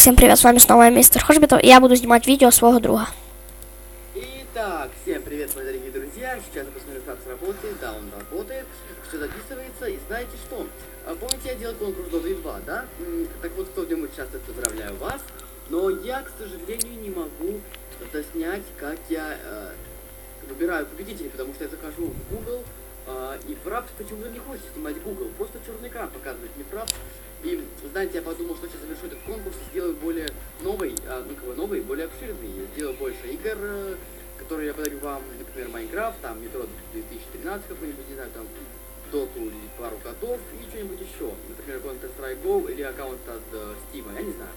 всем привет, с вами снова я, мистер Хошбитов, и я буду снимать видео своего друга. Итак, всем привет, мои дорогие друзья. Сейчас я посмотрю, как сработает. Да, он работает. Все записывается. И знаете что? А, Помните, я делал конкурс Dota 2, да? Так вот, кто в нем участвует, поздравляю вас. Но я, к сожалению, не могу заснять, как я э, выбираю победителей, потому что я захожу в Google, а, и Фрапс почему-то не хочет снимать Google. Просто черный экран показывает мне Фрапс. И, знаете, я подумал, что сейчас завершу этот конкурс и сделаю более новый, а, ну, как бы новый, более обширный. Сделаю больше игр, э, которые я подарю вам, например, Майнкрафт, там, Метро 2013 какой-нибудь, не знаю, там, Доту или пару котов и что-нибудь еще. Например, Counter-Strike Go или аккаунт от э, Steam, я не знаю.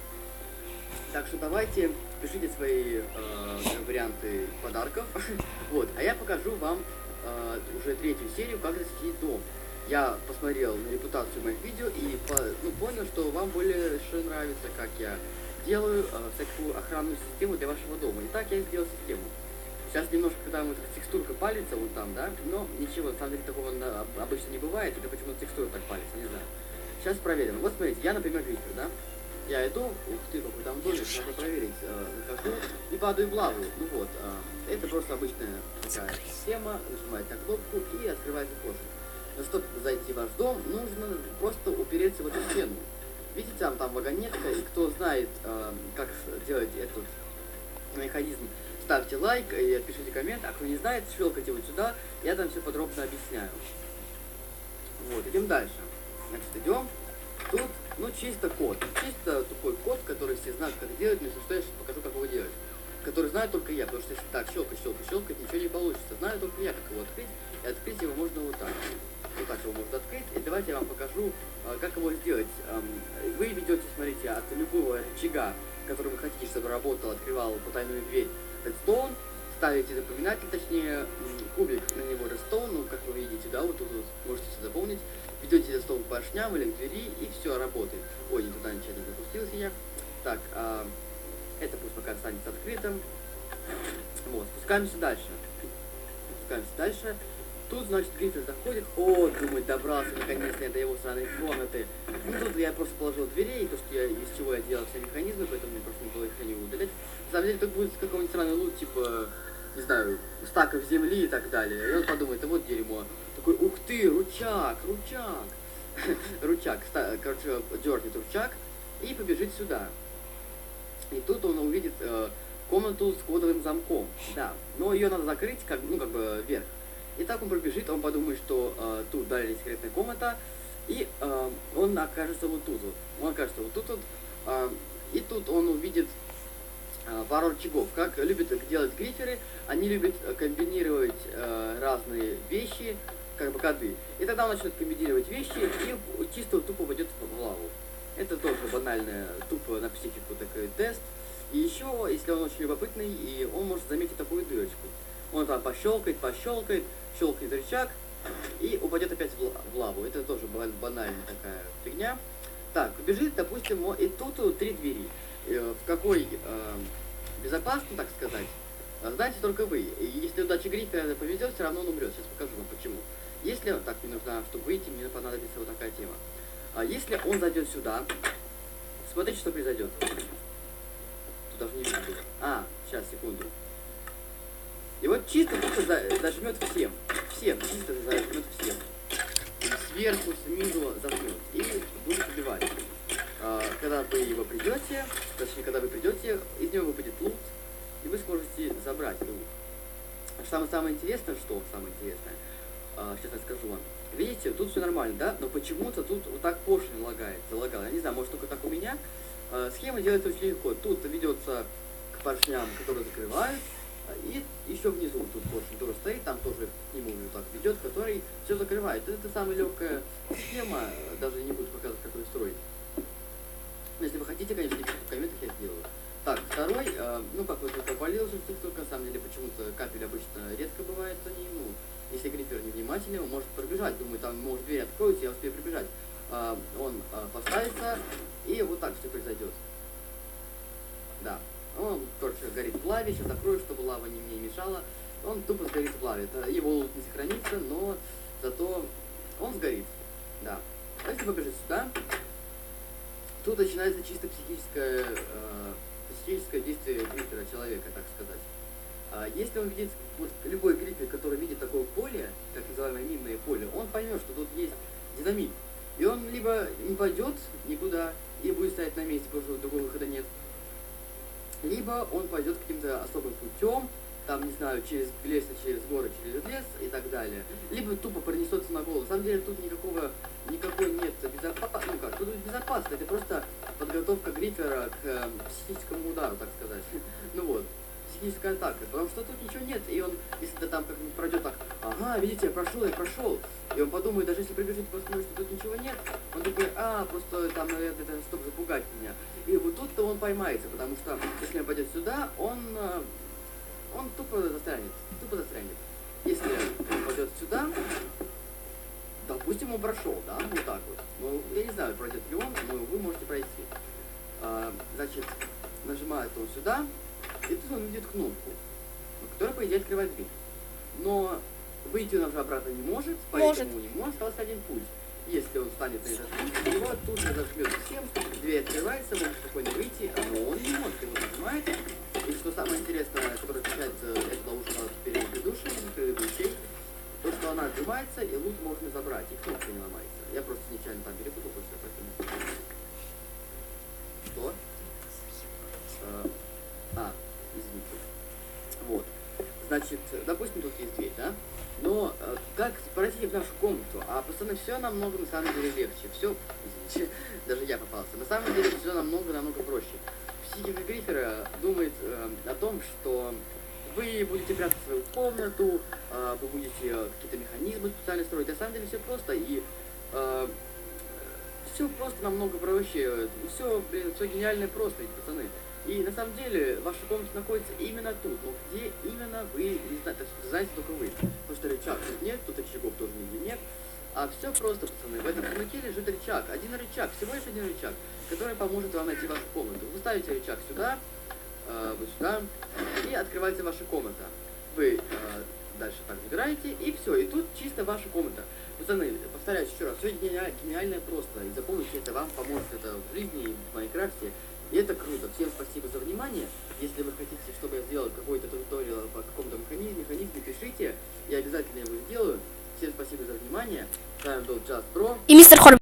Так что давайте, пишите свои э, варианты подарков. вот, а я покажу вам э, уже третью серию, как защитить дом. Я посмотрел на репутацию моих видео и ну, понял, что вам больше нравится, как я делаю э, всякую охранную систему для вашего дома. И так я сделал систему. Сейчас немножко там вот текстурка палится вон там, да? Но ничего, на самом деле такого обычно не бывает, или почему текстура так палится, не знаю. Сейчас проверим. Вот смотрите, я, например, грифер, да? Я иду, ух ты, какой там домик, надо проверить. Э, захожу и падаю в лаву. Ну вот, э, это просто обычная такая система, нажимаете на кнопку и открывается окошко. Но чтобы зайти в ваш дом, нужно просто упереться в эту стену. Видите, там, там вагонетка, и кто знает, э, как делать этот механизм, ставьте лайк и пишите коммент, а кто не знает, щелкайте вот сюда, я там все подробно объясняю. Вот, идем дальше. Значит, идем. Тут, ну, чисто код. Чисто такой код, который все знают, как делать, но если что, я сейчас покажу, как его делать. Который знаю только я, потому что если так щелкать, щелкать, щелкать, ничего не получится. Знаю только я, как его открыть. И открыть его можно вот так. Вот так его можно открыть. И давайте я вам покажу, а, как его сделать. Ам, Вы ведете, смотрите, от любого рычага, который вы хотите, чтобы работал, открывал потайную дверь, redstone, ставите напоминатель, точнее, кубик на него redstone, ну, как вы видите, да, вот тут вот можете себе запомнить. Ведете redstone к поршням или к двери, и все работает. Ой, не туда нечаянно запустился я. Так, а, это пусть пока останется открытым. Вот, спускаемся дальше. Спускаемся дальше. Тут, значит, Гриффин заходит. О, думает, добрался наконец-то я до его сраной комнаты. Ну, тут я просто положил дверей, то, что я, из чего я делал все механизмы, поэтому мне просто не было их не удалять. На самом деле, тут будет какой-нибудь сраный лут, типа, не знаю, стаков земли и так далее. И он подумает, да вот дерьмо. Такой, ух ты, ручак, ручак. ручак, короче, дернет ручак и побежит сюда. И тут он увидит э, комнату с кодовым замком. Да, но ее надо закрыть, как, ну, как бы вверх. И так он пробежит, он подумает, что э, тут далее секретная комната, и э, он окажется вот тут вот. Он окажется вот тут вот. э, и тут он увидит э, пару рычагов. Как любят делать гриферы, они любят комбинировать э, разные вещи, как бы коды. И тогда он начнет комбинировать вещи и чисто тупо пойдет в лаву. Это тоже банальная, тупо на психику такой тест. И еще, если он очень любопытный, и он может заметить такую дырочку. Он там пощелкает, пощелкает, щелкает рычаг и упадет опять в ла- в лаву. Это тоже ба- банальная такая фигня. Так, побежит, допустим, и тут три двери. Э, В какой э, безопасно, так сказать, знаете только вы. Если удача Гриффина повезет, все равно он умрет. Сейчас покажу вам почему. Если, так, мне нужно, чтобы выйти, мне понадобится вот такая тема. А если он зайдет сюда, смотрите, что произойдет. Тут даже не тут. А, сейчас, секунду. И вот чисто за- зажмет всем. Всем, чисто зажмет всем. Сверху, снизу зажмет. И будет убивать. А, когда вы его придете, точнее, когда вы придете, из него выпадет лут, и вы сможете забрать лут. Самое, самое интересное, что самое интересное, а, сейчас я скажу вам. Видите, тут все нормально, да? Но почему-то тут вот так пошлин лагает, залагал. Я не знаю, может только так у меня. А, Схема делается очень легко. Тут ведется к поршням, которые закрывают, и еще внизу тут поршень тоже стоит, там тоже вот так ведет, который все закрывает. Это самая легкая схема, э, даже не буду показывать, как ее строить. Ну, Если вы хотите, конечно, пишите в комментах, я сделаю. Так, второй, э, ну как вот только полился только на самом деле почему-то капель обычно редко бывает они, ну, если грифер невнимательный, он может пробежать, думаю, там может дверь откроется, я успею прибежать. А, он а, поставится, и вот так все произойдет. Он, короче, горит в лаве, сейчас закрою, чтобы лава не мне мешала. Он тупо сгорит в лаве. Его лут не сохранится, но зато он сгорит. Да. А если побежит сюда, тут начинается чисто психическое, э, психическое действие грифера человека, так сказать. А если он видит, вот любой грифер, который видит такое поле, так называемое минное поле, он поймет, что тут есть динамит. И он либо не пойдет никуда и будет стоять на месте, потому что другого выхода нет, либо он пойдет каким-то особым путем, там, не знаю, через лес, через горы, через лес и так далее. Либо тупо пронесется на голову. На самом деле тут никакого, никакой нет безопасности, ну как, тут безопасно, это просто подготовка грифера к э, психическому удару, так сказать. Ну вот, психическая атака. Потому что тут ничего нет, и он, если ты там как-нибудь пройдет так, ага, видите, я прошел, я прошел. И он подумает, даже если прибежит посмотрит, что тут ничего нет, он такой, а, просто там, наверное, это чтобы запугать меня. И вот тут-то он поймается, потому что если он пойдет сюда, он, э, он тупо застрянет, тупо застрянет. Если он пойдет сюда, допустим, он прошел, да, вот так вот. Ну, я не знаю, пройдет ли он, но вы можете пройти. А, значит, нажимает он сюда, и тут он видит кнопку, которая, по идее, открывает дверь. Но выйти он уже обратно не может, поэтому у него остался один путь. Если он встанет на этот путь, его тут же зажмет всем, дверь открывается, может спокойно выйти, а но он не может, его нажимает. И что самое интересное, которое отличается эту ловушку от предыдущей, то, что она отжимается, и лут можно забрать, и кнопка не ломается. Я просто нечаянно там перепутал, просто поэтому... Что? Э, А, извините. Вот. Значит, допустим, тут есть дверь, да? Но э, пройти в нашу комнату? А пацаны, все намного на самом деле легче. Все, извините, даже я попался. На самом деле все намного-намного проще. Психика Грифера думает э, о том, что вы будете прятать свою комнату, э, вы будете э, какие-то механизмы специально строить. На самом деле все просто и все просто намного проще. Все, блин, все гениально просто, эти пацаны. И на самом деле ваша комната находится именно тут, но где именно вы не знаете, знаете только вы. Потому что рычаг тут нет, тут рычагов тоже нигде нет. А все просто, пацаны. В этом сундуке лежит рычаг. Один рычаг, всего лишь один рычаг, который поможет вам найти вашу комнату. Вы ставите рычаг сюда, э, вот сюда, и открывается ваша комната. Вы э, дальше так забираете, и все. И тут чисто ваша комната. Пацаны, повторяю еще раз, все гениально, гениально просто. И запомните, это вам поможет это в жизни, в Майнкрафте. И это круто. Всем спасибо за внимание. Если вы хотите, чтобы я сделал какой-то туториал по какому-то механизму, механизме, пишите. Я обязательно его сделаю. Всем спасибо за внимание. С вами был Just Pro. І містер Хорбі.